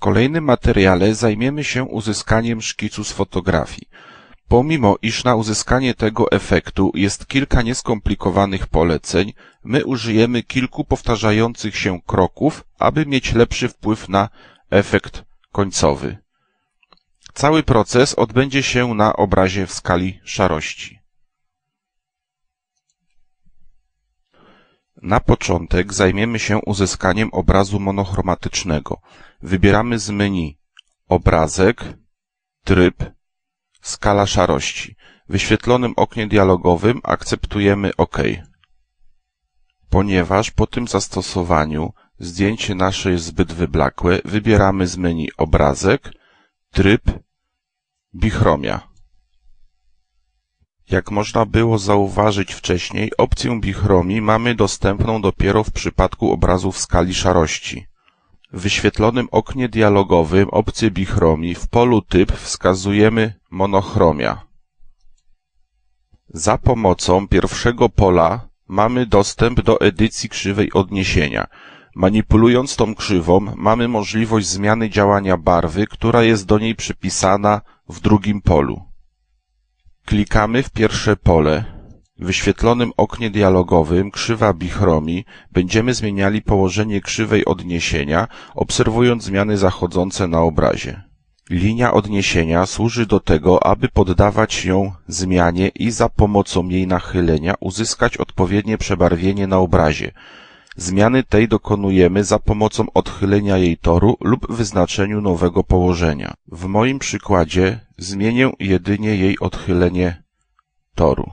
kolejnym materiale zajmiemy się uzyskaniem szkicu z fotografii. Pomimo iż na uzyskanie tego efektu jest kilka nieskomplikowanych poleceń, my użyjemy kilku powtarzających się kroków, aby mieć lepszy wpływ na efekt końcowy. Cały proces odbędzie się na obrazie w skali szarości. Na początek zajmiemy się uzyskaniem obrazu monochromatycznego. Wybieramy z menu Obrazek, Tryb, Skala szarości. W wyświetlonym oknie dialogowym akceptujemy OK. Ponieważ po tym zastosowaniu zdjęcie nasze jest zbyt wyblakłe, wybieramy z menu Obrazek, Tryb, Bichromia. Jak można było zauważyć wcześniej, opcję bichromii mamy dostępną dopiero w przypadku obrazów skali szarości. W wyświetlonym oknie dialogowym opcję bichromii w polu Typ wskazujemy Monochromia. Za pomocą pierwszego pola mamy dostęp do edycji krzywej odniesienia. Manipulując tą krzywą mamy możliwość zmiany działania barwy, która jest do niej przypisana w drugim polu. Klikamy w pierwsze pole. W wyświetlonym oknie dialogowym krzywa bichromii będziemy zmieniali położenie krzywej odniesienia, obserwując zmiany zachodzące na obrazie. Linia odniesienia służy do tego, aby poddawać ją zmianie i za pomocą jej nachylenia uzyskać odpowiednie przebarwienie na obrazie. Zmiany tej dokonujemy za pomocą odchylenia jej toru lub wyznaczeniu nowego położenia. W moim przykładzie zmienię jedynie jej odchylenie toru.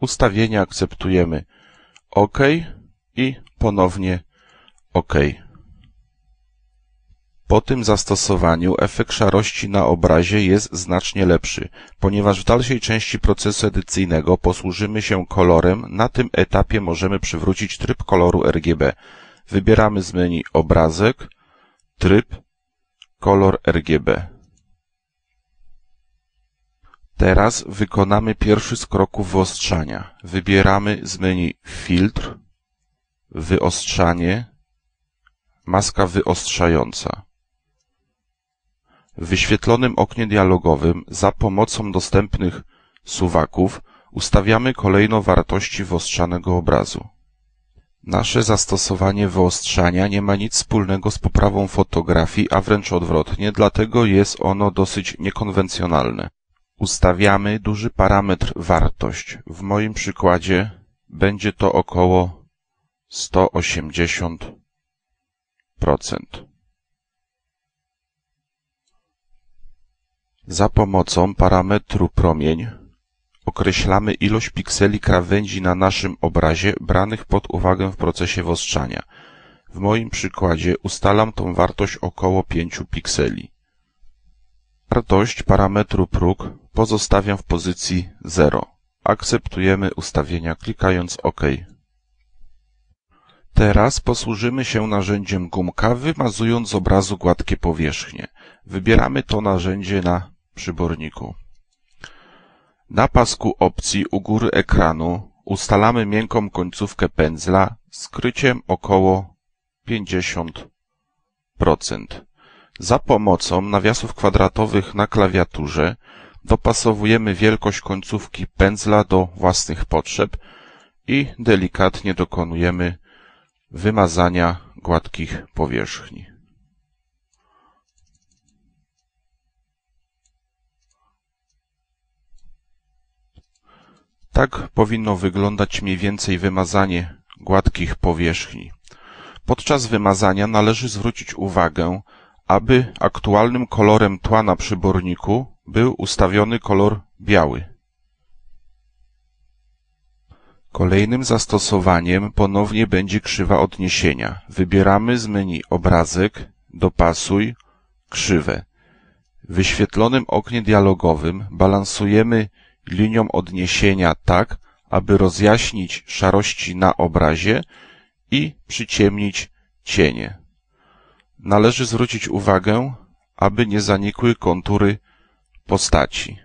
Ustawienia akceptujemy OK i ponownie OK. Po tym zastosowaniu efekt szarości na obrazie jest znacznie lepszy, ponieważ w dalszej części procesu edycyjnego posłużymy się kolorem, na tym etapie możemy przywrócić tryb koloru RGB. Wybieramy z menu Obrazek, Tryb, Kolor RGB. Teraz wykonamy pierwszy z kroków wyostrzania. Wybieramy z menu Filtr, Wyostrzanie, Maska wyostrzająca. W wyświetlonym oknie dialogowym za pomocą dostępnych suwaków ustawiamy kolejno wartości wyostrzanego obrazu. Nasze zastosowanie wyostrzania nie ma nic wspólnego z poprawą fotografii, a wręcz odwrotnie, dlatego jest ono dosyć niekonwencjonalne. Ustawiamy duży parametr wartość. W moim przykładzie będzie to około 180%. Za pomocą parametru promień określamy ilość pikseli krawędzi na naszym obrazie branych pod uwagę w procesie wostrzania. W moim przykładzie ustalam tą wartość około 5 pikseli. Wartość parametru próg pozostawiam w pozycji 0. Akceptujemy ustawienia klikając OK. Teraz posłużymy się narzędziem gumka, wymazując z obrazu gładkie powierzchnie. Wybieramy to narzędzie na przyborniku. Na pasku opcji u góry ekranu ustalamy miękką końcówkę pędzla z kryciem około 50%. Za pomocą nawiasów kwadratowych na klawiaturze dopasowujemy wielkość końcówki pędzla do własnych potrzeb i delikatnie dokonujemy wymazania gładkich powierzchni. Tak powinno wyglądać mniej więcej wymazanie gładkich powierzchni. Podczas wymazania należy zwrócić uwagę, aby aktualnym kolorem tła na przyborniku był ustawiony kolor biały. Kolejnym zastosowaniem ponownie będzie krzywa odniesienia. Wybieramy z menu Obrazek, Dopasuj, Krzywę. W wyświetlonym oknie dialogowym balansujemy linią odniesienia tak, aby rozjaśnić szarości na obrazie i przyciemnić cienie. Należy zwrócić uwagę, aby nie zanikły kontury postaci.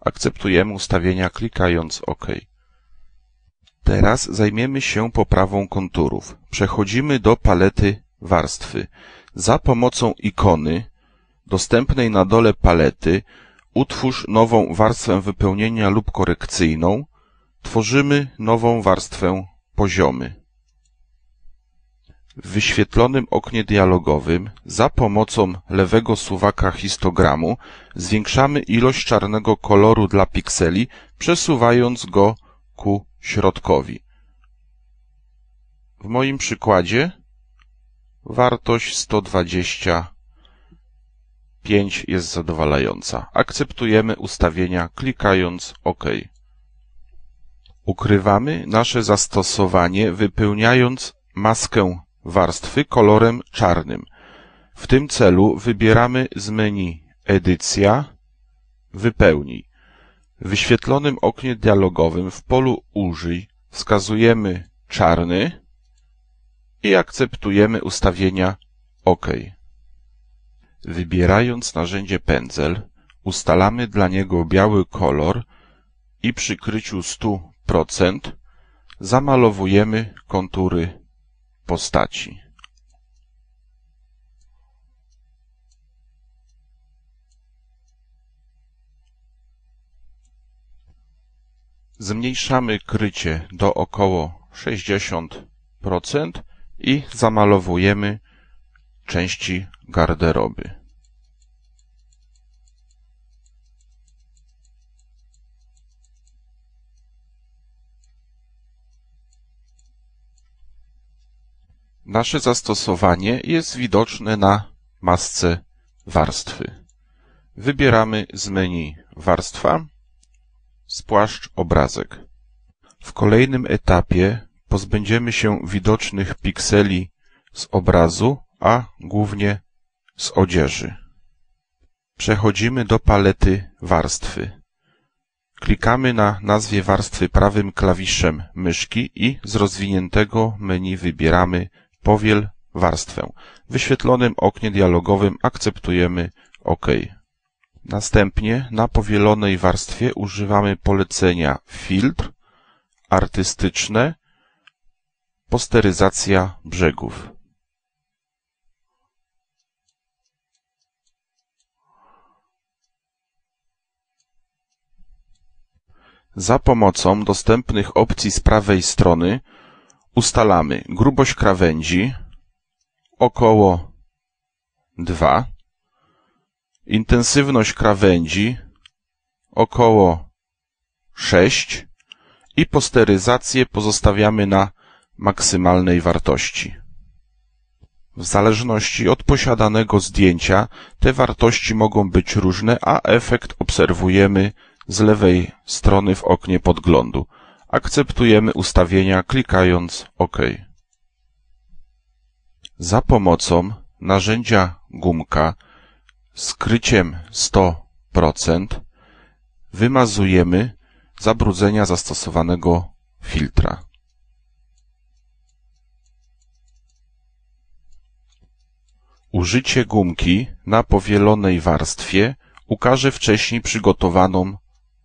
Akceptujemy ustawienia klikając OK. Teraz zajmiemy się poprawą konturów. Przechodzimy do palety warstwy. Za pomocą ikony dostępnej na dole palety utwórz nową warstwę wypełnienia lub korekcyjną. Tworzymy nową warstwę poziomy. W wyświetlonym oknie dialogowym za pomocą lewego suwaka histogramu zwiększamy ilość czarnego koloru dla pikseli, przesuwając go ku środkowi. W moim przykładzie wartość 125 jest zadowalająca. Akceptujemy ustawienia klikając OK. Ukrywamy nasze zastosowanie wypełniając maskę warstwy kolorem czarnym. W tym celu wybieramy z menu Edycja, Wypełnij. W wyświetlonym oknie dialogowym w polu Użyj wskazujemy czarny i akceptujemy ustawienia OK. Wybierając narzędzie pędzel, ustalamy dla niego biały kolor i przy kryciu 100% zamalowujemy kontury postaci Zmniejszamy krycie do około 60% i zamalowujemy części garderoby. Nasze zastosowanie jest widoczne na masce warstwy. Wybieramy z menu Warstwa, Spłaszcz obrazek. W kolejnym etapie pozbędziemy się widocznych pikseli z obrazu, a głównie z odzieży. Przechodzimy do palety warstwy. Klikamy na nazwie warstwy prawym klawiszem myszki i z rozwiniętego menu wybieramy Powiel warstwę. W wyświetlonym oknie dialogowym akceptujemy OK. Następnie na powielonej warstwie używamy polecenia Filtr, Artystyczne, Posteryzacja brzegów. Za pomocą dostępnych opcji z prawej strony ustalamy grubość krawędzi około 2, intensywność krawędzi około 6 i posteryzację pozostawiamy na maksymalnej wartości. W zależności od posiadanego zdjęcia te wartości mogą być różne, a efekt obserwujemy z lewej strony w oknie podglądu. Akceptujemy ustawienia klikając OK. Za pomocą narzędzia gumka z kryciem 100% wymazujemy zabrudzenia zastosowanego filtra. Użycie gumki na powielonej warstwie ukaże wcześniej przygotowaną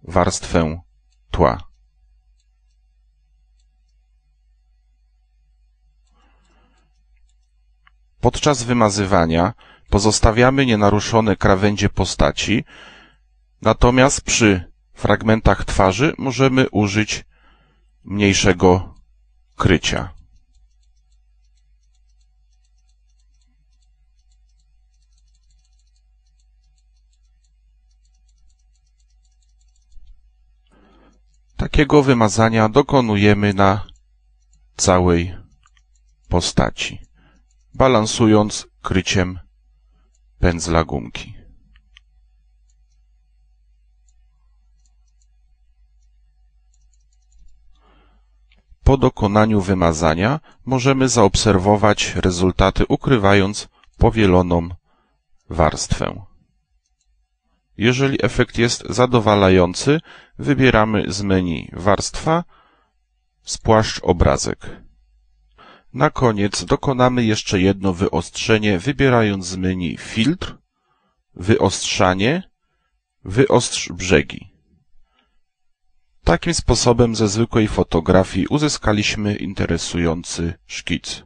warstwę tła. Podczas wymazywania pozostawiamy nienaruszone krawędzie postaci, natomiast przy fragmentach twarzy możemy użyć mniejszego krycia. Takiego wymazania dokonujemy na całej postaci balansując kryciem pędzla gumki. Po dokonaniu wymazania możemy zaobserwować rezultaty ukrywając powieloną warstwę. Jeżeli efekt jest zadowalający, wybieramy z menu Warstwa, Spłaszcz obrazek. Na koniec dokonamy jeszcze jedno wyostrzenie, wybierając z menu Filtr, Wyostrzanie, Wyostrz brzegi. Takim sposobem ze zwykłej fotografii uzyskaliśmy interesujący szkic.